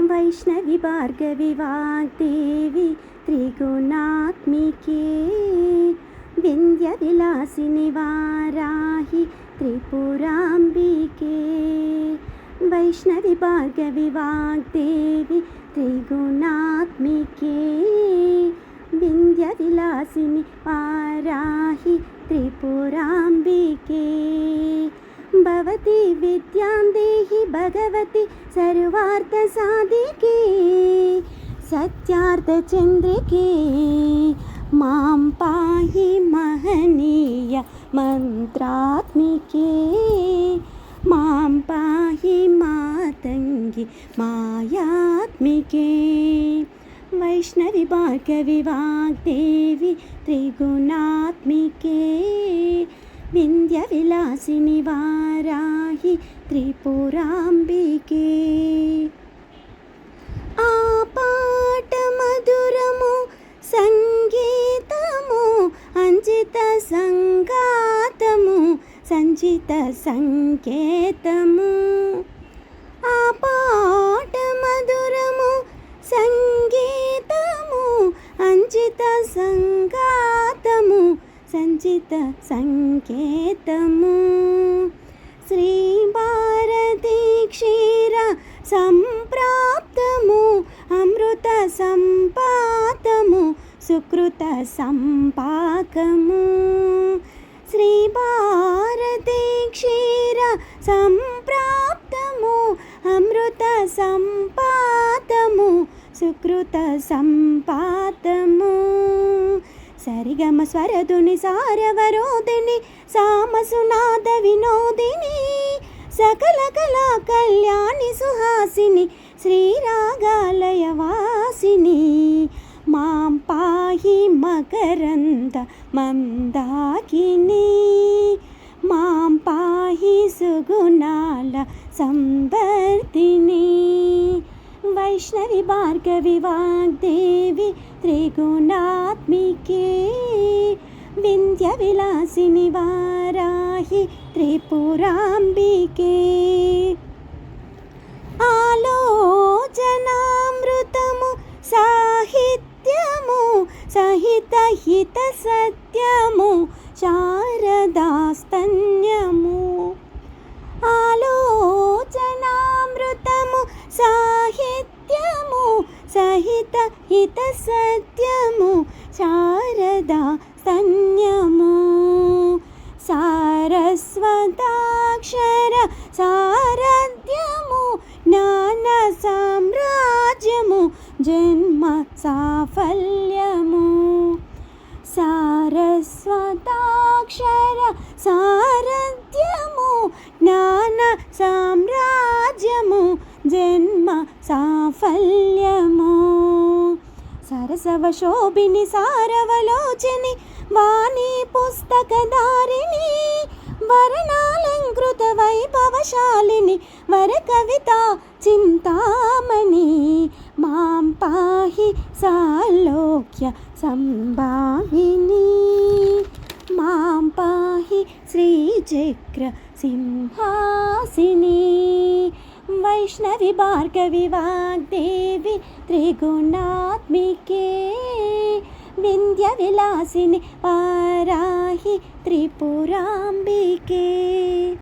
वैष्णविभार्गविवाग्ी त्रिगुणात्मिके विन्द्यविलासिनि वाराहि त्रिपुराम्बिके। वैष्णविभार्गविवाहग् देवी त्रिगुणात्मिके विन्द्यविलासिनि वाराहि त्रिपुराम्बिके। వారాహి త్రిపురాంబికే భవతి విద్యాం దేహి భగవతి సర్వార్థసాధికే సత్యార్థచంద్రికే మాం పాహి మహనీయ మంత్రాత్మికే మాం పాహి మాతంగి మాయాత్మికే వైష్ణవి భార్గవి వాగ్దేవి త్రిగుణాత్మికే వింధ్య విలాసిని వారాహి త్రిపురాంబికే ఆ పాట మధురము సంగీతము అంజిత సంగాతము సంచిత సంకేతము సంచిత సంకేతము. శ్రీ భారతి క్షీర సంప్రాప్తము. అమృత సంపాతము. సుకృత సంపాకము. శ్రీ భారతి క్షీర సంప్రాప్తము. అమృత సంపాతము. సుకృత సంపాతము. సరిగమ స్వరదుని సారవరోదిని సామసునాద వినోదిని సకల కళా కళ్యాణి సుహాసిని శ్రీరాగాలయ వాసిని మాం పాహి మకరంద మందాకిని మాం పాహి సుగుణాల సంవర్తిని వైష్ణవి భార్గవి వాగ్దేవి త్రిగుణాత్మిక విలాసిని వారాహి త్రిపురాంబికే. ఆలోచనామృతము సాహిత్యము సహిత హిత సత్యము శారదాస్తన్యము. ఆలోచనామృతము సాహిత్యము సహిత హిత సత్యము శారదా స్తన్యము సారథ్యము జ్ఞాన సామ్రాజ్యము జన్మ సాఫల్యము. సారస్వతాక్షర సారథ్యము జ్ఞాన సామ్రాజ్యము జన్మ సాఫల్యము. సరసవ శోభిని సారవలోచని వాణి పుస్తకదారిణి వరణాలంకృత వైభవశాలిని వర కవిత చింతామణి. మాం పాహి సాలోక్య సంభావిని మాం పాహి శ్రీచక్ర సింహాసిని. వైష్ణవి భార్గవి వాగ్దేవి త్రిగుణాత్మికే. విలాసిని వారాహి త్రిపురాంబికే.